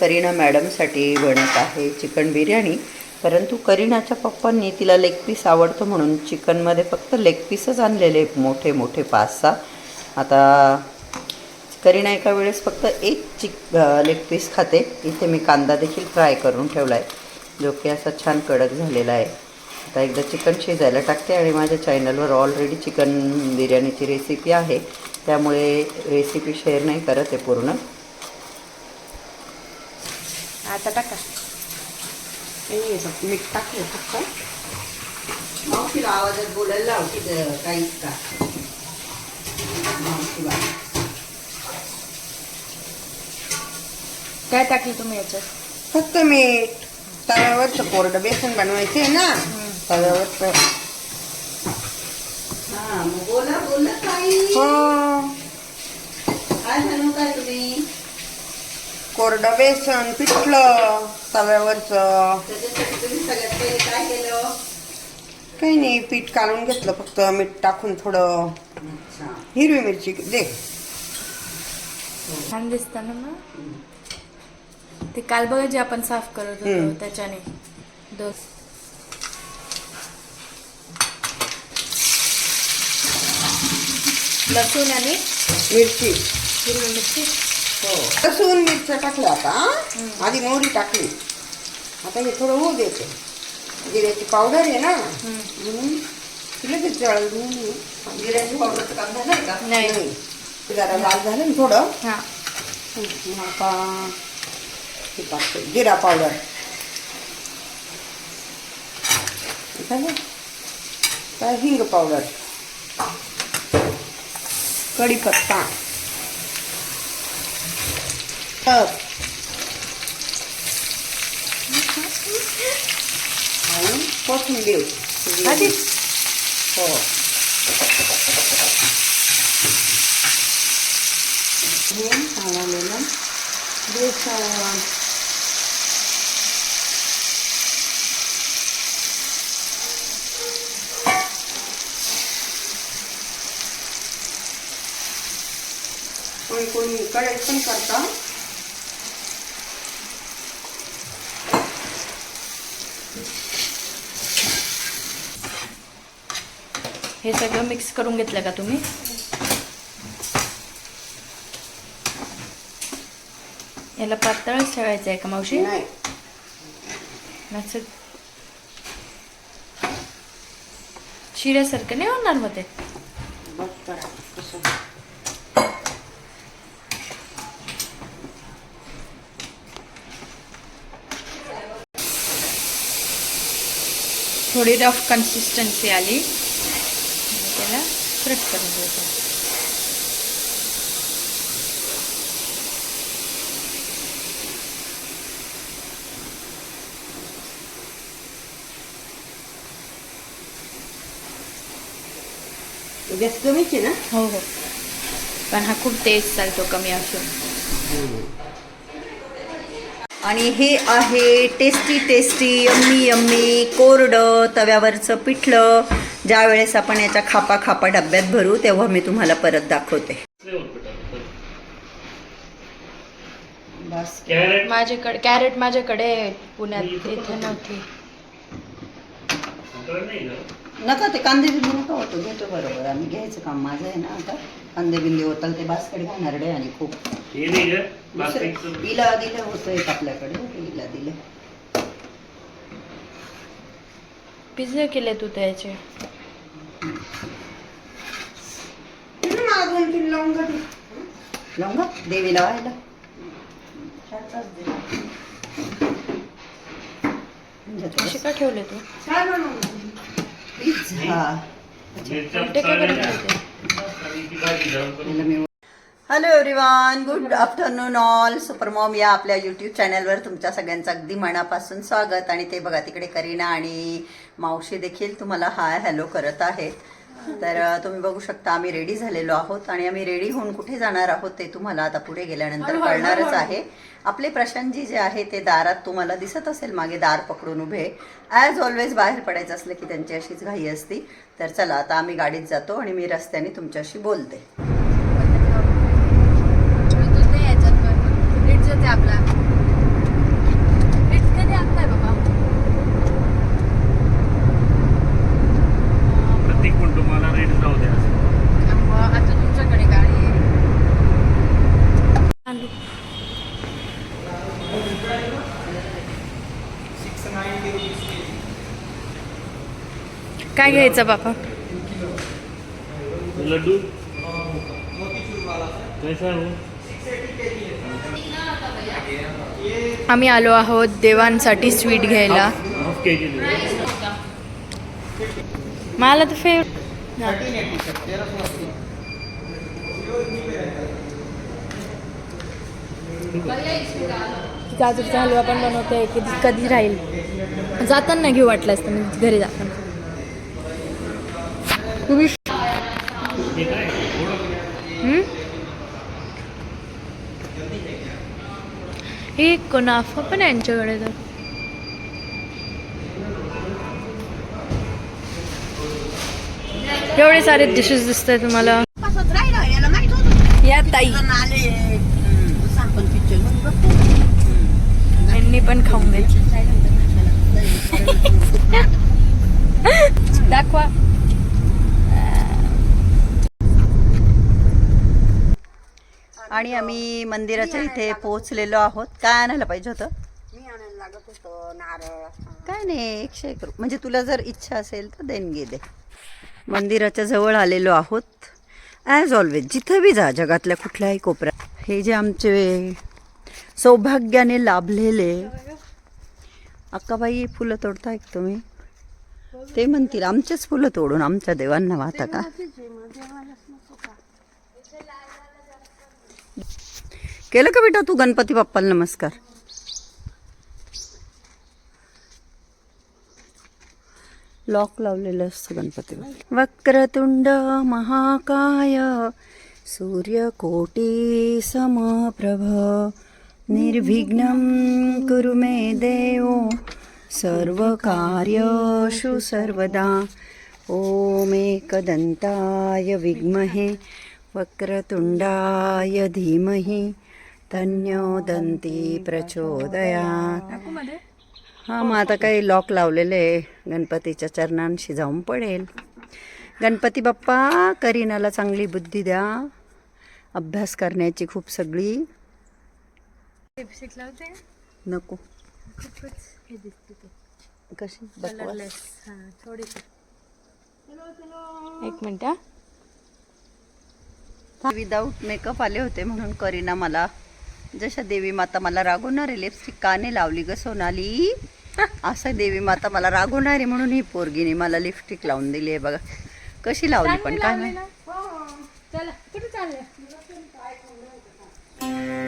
करीना मॅडमसाठी बनत आहे चिकन बिर्याणी. परंतु करीनाच्या पप्पांनी तिला लेग पीस आवडतं म्हणून चिकनमध्ये फक्त लेग पीसच आणलेले मोठे मोठे पाच सहा आता करीना एका वेळेस फक्त एक चिक लेग पीस खाते. इथे मी कांदा देखील फ्राय करून ठेवला आहे जो की असा छान कडक झालेला आहे. आता एकदा चिकन शिजायला टाकते आणि माझ्या चॅनलवर ऑलरेडी चिकन बिर्याणीची रेसिपी आहे. त्यामुळे रेसिपी शेअर नाही करत आहे पूर्ण. आता टाका. मीठ टाकलं फक्त मावशीला आवाजात बोलायला लावते काहीच का? मावशी काय टाकलं तुम्ही याच्यात? फक्त मीठ तव्यावरचं कोरडं बेसन बनवायचे ना तव्यावरचं. हा मग बोला बोला काही हो. काय बनवू काय तुम्ही? कोरडं बेसन पिठलं तव्यावरचं. काही नाही पीठ काढून घेतलं फक्त मीठ टाकून थोडं. हिरवी मिरची दे. छान दिसतं ना मग? ते काल बघा जे आपण साफ करत होतो. त्याच्याने. दोस लसूण आणि मिरची. हिरवी मिरची. हो. लसूण मिरच्या टाकल्या आता आधी मोहरी टाकली. आता हे थोडं होऊ द्यायचं जिऱ्याची पावडर आहे ना म्हणून ती लगेच जळून जिऱ्याची पावडरचं काम झालं का? नाही. जरा लाल झालं ना थोडं. हा. आता हे टाकते. जिरा पावडर. झालं काय हिंग पावडर. कढीपत्ता. कोथिंबीर हो हे काढलेलं बेसन कोणी कोणी कढईत पण करता हे सगळं मिक्स करून घेतलं का तुम्ही? याला पातळच ठेवायचं आहे का मावशी? असं. शिऱ्यासारखं नाही होणार मग ते? थोडी रफ कन्सिस्टन्सी आली. फ्रट करून गॅस कमीच आहे ना हो हो पण हा खूप टेस्ट चालतो कमी असून आणि हे आहे टेस्टी टेस्टी यम्मी यम्मी कोरडं तव्यावरचं पिठलं. ज्या वेळेस आपण याच्या खापा खापा डब्यात भरू तेव्हा मी तुम्हाला परत दाखवते. बस कॅरेट? माझ्याकडे कॅरेट माझ्याकडे पुण्यात इथे नव्हती. नाही ना? नका ते कांदे बिंदे नका होतो घेतो बरोबर. आम्ही घ्यायचं काम माझं आहे ना आता. कांदे बिंदे होताल ते बासकडे घालणार आणि खूप हे हिला दिलं होतं एक आपल्याकडे हिला दिलं. पिझ्झा केले तू त्याचे. मला दोन तीन लवंग दे. लवंगा? देवीला व्हायला चार-पाच दे. ते असे का ठेवले तू? बनवलं पिझ्झा. उलटे का hello everyone good afternoon all super mom या आपल्या यूट्यूब चॅनलवर तुमच्या सगळ्यांचं अगदी मनापासून स्वागत. आणि ते बघा तिकडे करीना आणि मावशी देखील तुम्हाला हाय हॅलो करत आहेत. तर तुम्ही बघू शकता आम्ही रेडी झालेलो आहोत आणि आम्ही रेडी होऊन कुठे जाणार आहोत ते तुम्हाला आता पुढे गेल्यानंतर कळणारच आहे. आपले प्रशांतजी जे आहे ते दारात तुम्हाला दिसत असेल मागे दार पकडून उभे. ॲज ऑलवेज बाहेर पडायचं असलं की त्यांची अशीच घाई असती. तर चला आता आम्ही गाडीत जातो आणि मी रस्त्याने तुमच्याशी बोलते. काय घ्यायचं बापा? लड्डू? आम्ही आलो आहोत देवांसाठी स्वीट घ्यायला. मला तर फेव गाजरचा हलवा पण बनवते कधी कधी राहील? जाताना घेऊ वाटलं असतं मी घरी जाताना. तुम्ही हे कोनाफा हम्म? पण आहे यांच्याकडे तर. एवढे सारे डिशेस दिसत आहे तुम्हाला या ताई यांनी पण खाऊन घ्यायची दाखवा आणि आम्ही मंदिराच्या इथे पोहोचलेलो आहोत. काय आणायला पाहिजे होतं? मी आणायला लागत होतं नारळ काय नाही एकशे एक म्हणजे तुला जर इच्छा असेल तर देणगी दे. मंदिराच्या जवळ आलेलो आहोत. ॲज ऑलवेज जिथं बी जा जगातल्या कुठल्याही कोपऱ्यात. हे जे आमचे सौभाग्याने लाभलेले अक्काबाई फुलं तोडताय तुम्ही? ते म्हणतील आमचेच फुलं तोडून आमच्या देवांना वाहता का? केलं का बेटा तू गणपती बाप्पाला नमस्कार? लॉक लावलेलं असतं गणपती वक्रतुंड महाकाय सूर्यकोटी समप्रभ निर्विघ्नं कुरु मे देव सर्वकार्यषु सर्वदा ओमेकदन्ताय विद्महे वक्रतुण्डाय धीमहि तन्नो दन्ती प्रचोदयात् हां मग आता काही लॉक लावलेले आहे. गणपतीच्या चरणांशी जाऊन पडेल. गणपती बाप्पा करीनाला चांगली बुद्धी द्या. अभ्यास करण्याची खूप सगळी. नको. हे कशी? हां एक मिनिट हा. विदाऊट मेकअप आले होते म्हणून करीना मला जशा देवी माता मला रागवणारे लिपस्टिक का नाही लावली ग सोनाली. असं देवी माता मला रागवणारे म्हणून ही पोरगीने मला लिपस्टिक लावून दिली आहे बघा. कशी लावली पण काय माहिती? कुठे चालले?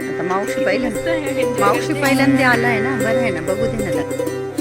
आता मावशी पहिल्यांदा मावशी पहिल्यांदा आलाय ना बरं आहे ना बघू दे ना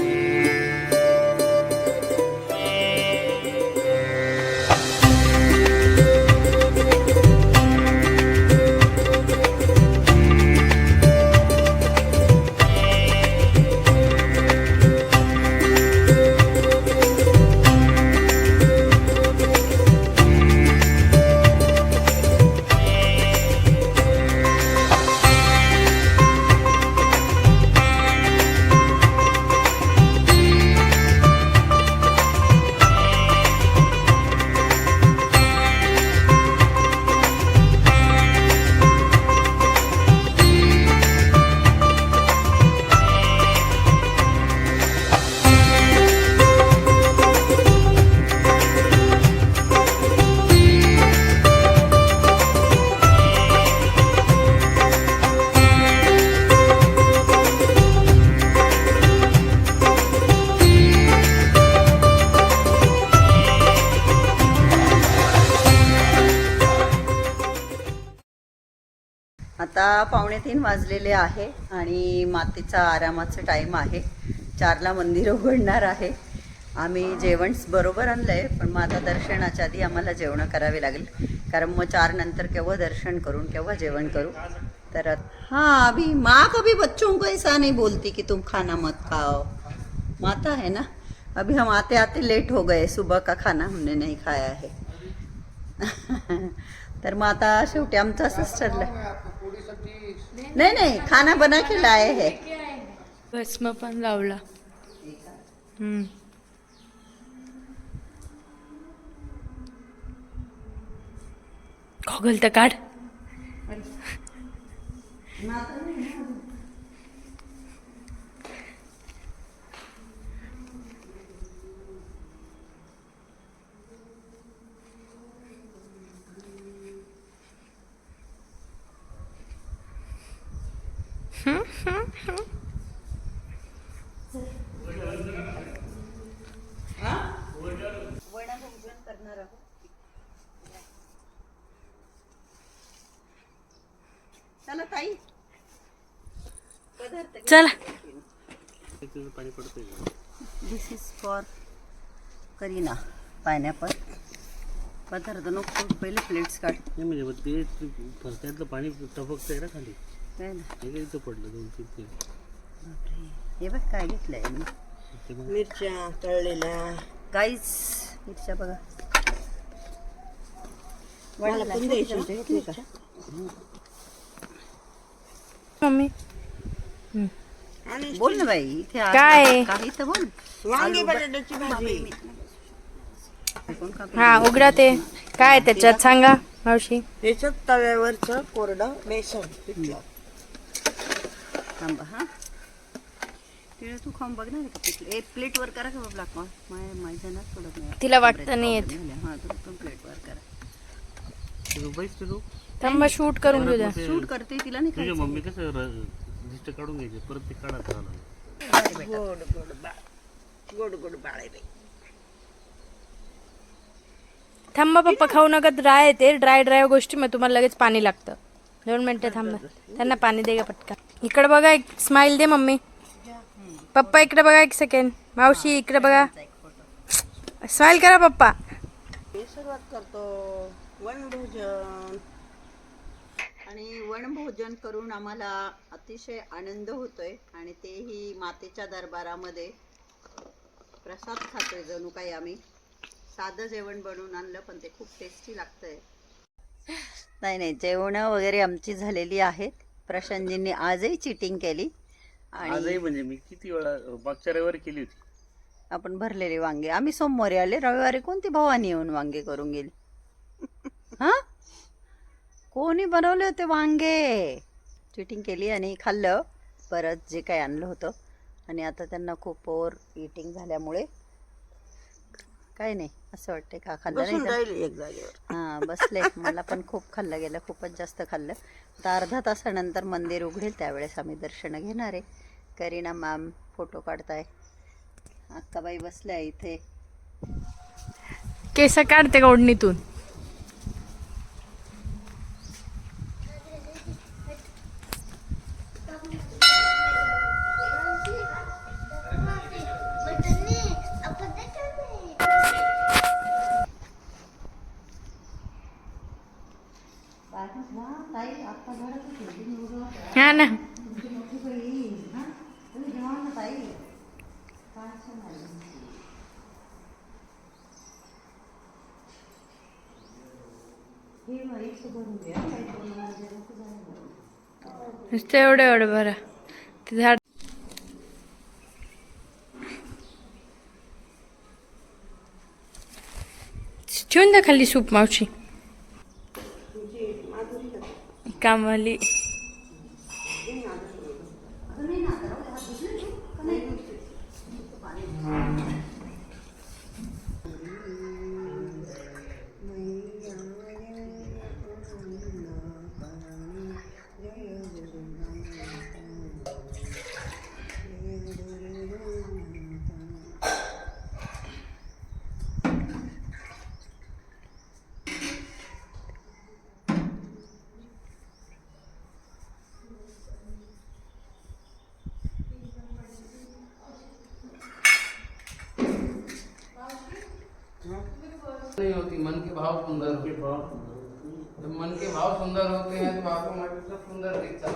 पावणे तीन वाजलेले आहे आणि मातीचा आरामाचं टाईम आहे. चारला मंदिर उघडणार आहे. आम्ही जेवण बरोबर आणलं आहे पण मग आता दर्शनाच्या आधी आम्हाला जेवणं करावी लागेल. कारण मग चार नंतर केव्हा दर्शन करून केव्हा जेवण करू? तर हाँ अभी माँ कभी बच्चों को ऐसा नहीं बोलती कि तुम खाना मत खाओ? माता है ना? अभी हम आते आते लेट हो गए सुबह का खाना हमने नहीं खाया है। तर मग आता शेवटी आमचं असंच ठरलं नाही नाही खाना बना के लाए है. भस्म पण लावला. हम्म. गॉगल तर काढ. चला ताई. चला? This is for Kareena pineapple पदार्थ नको पहिले प्लेट्स काढ म्हणजे ते फरत्यातलं पाणी टपकतंय ना खाली इथं पडलं दोन तीन तीन बापरे. हे बघ काय घेतलंय मी मिरच्या तळलेल्या. काहीच मिरच्या बघा. मला पण द्यायची होती, घेतली का? मम्मी. आणि बोल ना बाई इथे आ- काय? काही तर बोल. वांगी बटाट्याची भाजी. कोण का हा उघडा ते. काय त्याच्यात? सांगा मावशी. त्याच्यात तव्यावरचं कोरडं बेसन पिठलं. थांबा हा. तिला तू खाऊन का पिठलं एक प्लेटवर करा का बाबा लाकवा माझ्या ना थोडं नाही. तिला वाटतं नाही येत हा तुम्ही पण प्लेटवर करा. ते बैस ते? तू थांबा शूट करून घेऊ द्या. शूट करते तिला नाही तुझ्या. मम्मी कसं लिस्ट काढून घ्यायची परत ते काढत राहणार. गोड गोड बाळ. गोड गोड बाळ आहे थांबा पप्पा खाऊ नका ड्राय ते. ड्राय ड्राय गोष्टी मग तुम्हाला लगेच पाणी लागतं. दोन मिनिटं थांबा त्यांना पाणी दे का पटका इकडे बघा एक स्माइल दे मम्मी. पप्पा इकडे बघा एक सेकंड मावशी इकडे बघा. स्माइल करा पप्पा. सुरुवात करतो. वनभोजन. आणि वनभोजन करून आम्हाला अतिशय आनंद होतोय आणि तेही मातेच्या दरबारामध्ये. प्रसाद खातोय जणू काही आम्ही. साधं जेवण बनवून आणलं पण ते खूप टेस्टी लागतंय. नाही नाही जेवणं वगैरे आमची झालेली आहेत. प्रशांतजींनी आजही चिटिंग केली. आणि आजही म्हणजे मी किती वेळा मागच्या रविवारी केली होती. आपण भरलेले वांगे. आम्ही सोमवारी आले. रविवारी कोणती भवानी येऊन वांगे करून गेली? हा? कोणी बनवले होते वांगे? चिटिंग केली आणि खाल्लं. परत जे काही आणलं होतं. आणि आता त्यांना खूप ओव्हर इटिंग झाल्यामुळे काय नाही. असं वाटतंय का? खाल्लं नाही बसून तर- राहिली एक जागेवर. हा बसले. मला पण खूप खाल्लं गेलं. खूपच जास्त खाल्लं. आता अर्धा तासानंतर मंदिर उघडेल त्यावेळेस आम्ही दर्शन घेणार आहे. करीना मॅम फोटो काढताय. अक्काबाई बसल्या इथे. केस काढते का ओढणीतून हा ना तेवढं एवढं एवढं बरं. ते झाड ठेवून द्या खाली सूप मावशी. कामवाली. भाव सुंदर के भाव जब मन के भाव सुंदर होते हैं तो ऑटोमेटिक सब सुंदर दिखता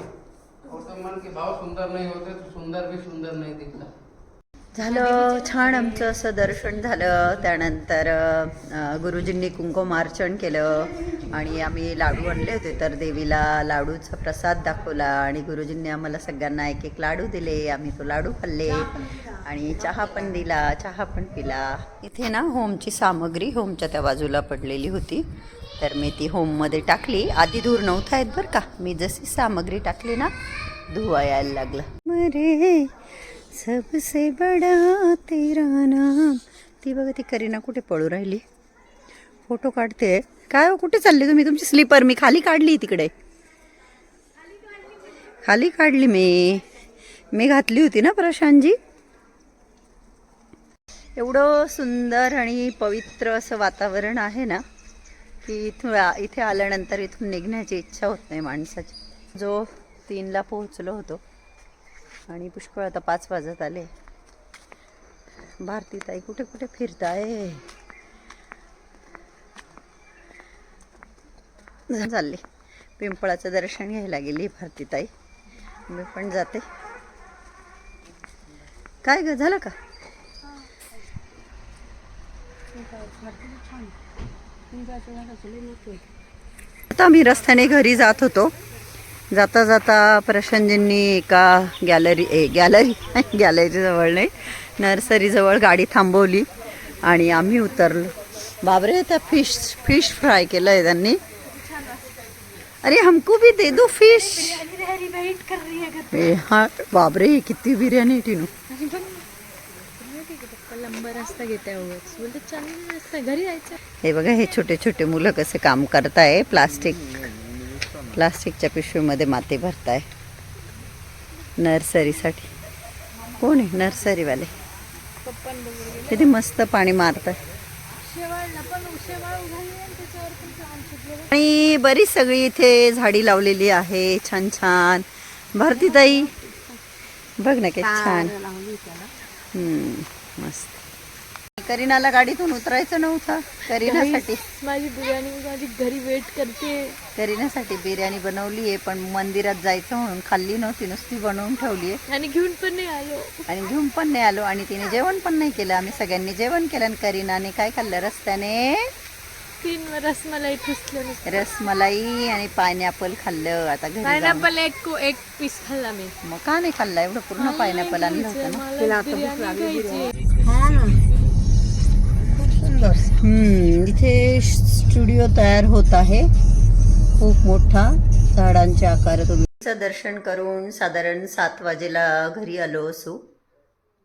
और जब मन के भाव सुंदर नहीं होते तो सुंदर भी सुंदर नहीं दिखता। झालं छान आमचं असं दर्शन झालं. त्यानंतर अं, गुरुजींनी कुंकुमार्चन केलं. आणि आम्ही लाडू आणले होते. तर देवीला लाडूचा प्रसाद दाखवला आणि गुरुजींनी आम्हाला सगळ्यांना एक एक लाडू दिले. आम्ही तो लाडू खाल्ले आणि चहा पण दिला. चहा पण पिला. इथे ना होमची सामग्री होमच्या त्या बाजूला पडलेली होती. तर मी ती होममध्ये टाकली. आधी धूर नव्हता आहेत बरं का. मी जशी सामग्री टाकली ना धुवा यायला लागला. मरे सबसे बडा तेरा नाम. ती बघा ती करीना कुठे पळू राहिली? फोटो काढते. काय हो कुठे चालले तुम्ही? तुमची स्लीपर मी खाली काढली तिकडे. खाली काढली मी. मी घातली होती ना प्रशांतजी? एवढं सुंदर आणि पवित्र असं वातावरण आहे ना की इथून इथे आल्यानंतर इथून निघण्याची इच्छा होत नाही माणसाची. जो तीनला पोहोचलो होतो आणि पुष्कळ आता पाच वाजत आले. भारती ताई कुठे कुठे फिरताय? चालली. पिंपळाचं दर्शन घ्यायला गेली भारतीताई. मी पण जाते. काय ग झालं का? आता आम्ही रस्त्याने घरी जात होतो. जाता जाता प्रशांतजींनी एका गॅलरी ए गॅलरी गॅलरीजवळ नाही नर्सरीजवळ गाडी थांबवली आणि आम्ही उतरलो. बाबरे त्या फिश फिश फ्राय केलं आहे त्यांनी. अरे हमको भी दे दो फिश ए, हा बाबरे किती बिर्याणी टिनू। हे बघा हे छोटे छोटे मुलं कसे काम करताय. प्लास्टिक प्लास्टिकच्या पिशवीमध्ये माती भरताय. नर्सरीसाठी. कोण आहे? नर्सरीवाले. किती मस्त पाणी मारताय शेवाळला पण शेवाळ उघडली आणि बरीच सगळी इथे झाडी लावलेली आहे छान छान. भारतीताई बघ ना किती छान. हम्म, मस्त. करीनाला गाडीतून उतरायचं नव्हतं करीनासाठी माझी बिर्याणी माझी घरी वेट करते करीनासाठी बिर्याणी बनवली आहे पण मंदिरात जायचं म्हणून खाल्ली नव्हती नुसती बनवून ठेवली आहे आणि घेऊन पण नाही आलो आणि घेऊन पण नाही आलो आणि तिने जेवण पण नाही केलं आम्ही सगळ्यांनी जेवण केलं आणि करीनाने काय खाल्लं रस्त्याने तीन रसमलाई ठुसलं रसमलाई आणि पायनॅपल खाल्लं आता घरी जाऊन पायनॅपल एक एक पीस खाल्ला मी मग का नाही खाल्ला एवढं पूर्ण पायनॅपल आणलं होतं ना मला बिर्याणी खायची हम्म, इथे स्टुडिओ तयार होत आहे. खूप मोठा झाडांच्या आकारात दर्शन करून साधारण सात वाजेला घरी आलो असू.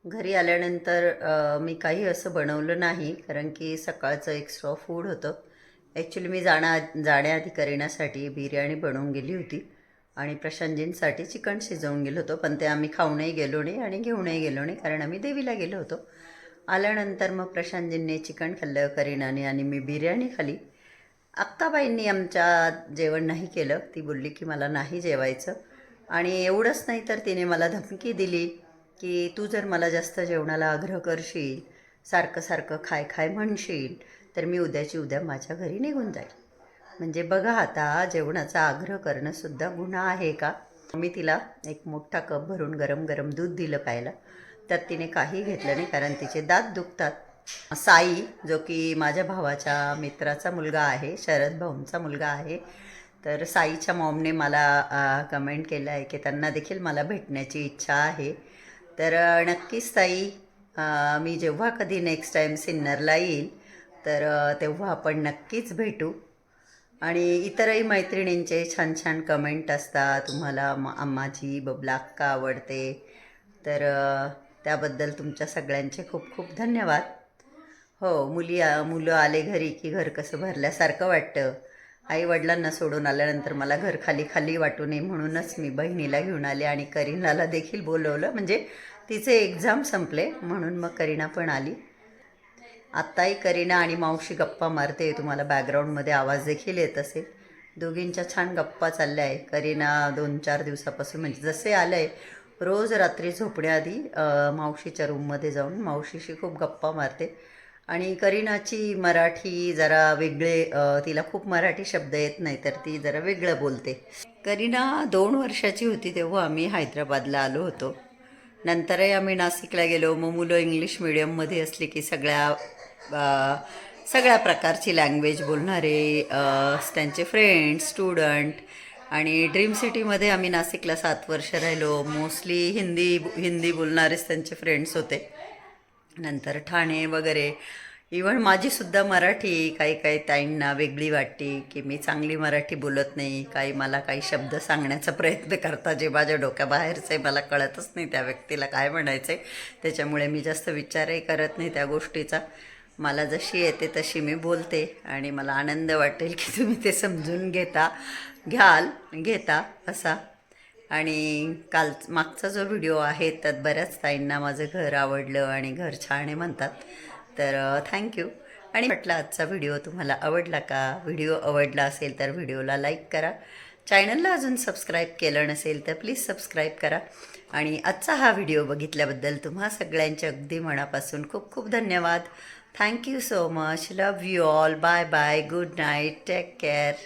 घरी आल्यानंतर मी काही असं बनवलं नाही कारण की सकाळचं एक्स्ट्रा फूड होतं. ॲक्च्युली मी जाण्या जाण्याआधी करण्यासाठी बिर्याणी बनवून गेली होती आणि प्रशांतजींसाठी चिकन शिजवून गेलो होतो पण ते आम्ही खाऊनही गेलो नाही आणि घेऊनही गेलो नाही कारण आम्ही देवीला गेलो होतो. आल्यानंतर मग प्रशांतजींनी चिकन खाल्लं करीनाने आणि मी बिर्याणी खाली अक्काबाईंनी आमच्या जेवण नाही केलं. ती बोलली की मला नाही जेवायचं. आणि एवढंच नाही तर तिने मला धमकी दिली की तू जर मला जास्त जेवणाला आग्रह करशील सारखं सारखं खाय खाय म्हणशील तर मी उद्याची उद्या माझ्या घरी निघून जाईल. म्हणजे बघा आता जेवणाचा आग्रह करणंसुद्धा गुन्हा आहे का? मी तिला एक मोठा कप भरून गरम गरम दूध दिलं प्यायला. त्यात तिने काही घेतलं नाही कारण तिचे दात दुखतात. साई जो की माझ्या भावाच्या मित्राचा मुलगा आहे शरद भाऊंचा मुलगा आहे तर साईच्या मॉमने मला कमेंट केलं आहे की त्यांना देखील मला भेटण्याची इच्छा आहे. तर नक्कीच साई मी जेव्हा कधी नेक्स्ट टाईम सिन्नरला येईल तर तेव्हा आपण नक्कीच भेटू. आणि इतरही मैत्रिणींचे छान छान कमेंट असतात. तुम्हाला म- माझी बबला अक्का आवडते. तर त्याबद्दल तुमच्या सगळ्यांचे खूप खूप धन्यवाद. हो मुली मुलं आले घरी की घर कसं भरल्यासारखं वाटतं. आई वडिलांना सोडून आल्यानंतर मला घर खाली खाली वाटू नये म्हणूनच मी बहिणीला घेऊन आले आणि करीनाला देखील बोलवलं. म्हणजे तिचे एक्झाम संपले म्हणून मग करीना पण आली. आत्ताही करीना आणि मावशी गप्पा मारते तुम्हाला बॅकग्राऊंडमध्ये आवाज देखील येत असेल. दोघींच्या छान गप्पा चालल्या आहे करीना दोन चार दिवसापासून म्हणजे जसे आलं आहे रोज रात्री झोपण्याआधी मावशीच्या रूममध्ये जाऊन मावशीशी खूप गप्पा मारते. आणि करीनाची मराठी जरा वेगळे तिला खूप मराठी शब्द येत नाही तर ती जरा वेगळं बोलते. करीना दोन वर्षाची होती तेव्हा आम्ही हैदराबादला आलो होतो. नंतरही आम्ही नाशिकला गेलो. मग मुलं इंग्लिश मिडियममध्ये असली की सगळ्या सगळ्या प्रकारची लँग्वेज बोलणारे त्यांचे फ्रेंड्स स्टुडंट आणि ड्रीम सिटीमध्ये आम्ही नाशिकला सात वर्ष राहिलो. मोस्टली हिंदी हिंदी बोलणारेच त्यांचे फ्रेंड्स होते. नंतर ठाणे वगैरे. इवन माझीसुद्धा मराठी काही काही ताईंना वेगळी वाटते की मी चांगली मराठी बोलत नाही. काही मला काही शब्द सांगण्याचा प्रयत्न करता जे माझ्या डोक्याबाहेरचे. मला कळतच नाही त्या व्यक्तीला काय म्हणायचं आहे त्याच्यामुळे मी जास्त विचारही करत नाही त्या गोष्टीचा. मला जशी येते तशी मी बोलते आणि मला आनंद वाटेल की तुम्ही ते समजून घेता घ्याल घेता असा. आणि काल मागचा जो व्हिडिओ आहे त्यात बऱ्याच ताईंना माझं घर आवडलं आणि घर छान आहे म्हणतात. तर थँक्यू आणि म्हटलं आजचा व्हिडिओ तुम्हाला आवडला का? व्हिडिओ आवडला असेल तर व्हिडिओला लाईक करा. चॅनलला अजून सबस्क्राईब केलं नसेल तर प्लीज सबस्क्राईब करा. आणि आजचा हा व्हिडिओ बघितल्याबद्दल तुम्हा सगळ्यांच्या अगदी मनापासून खूप खूप धन्यवाद. Thank you so much. Love you all. Bye bye. Good night. Take care.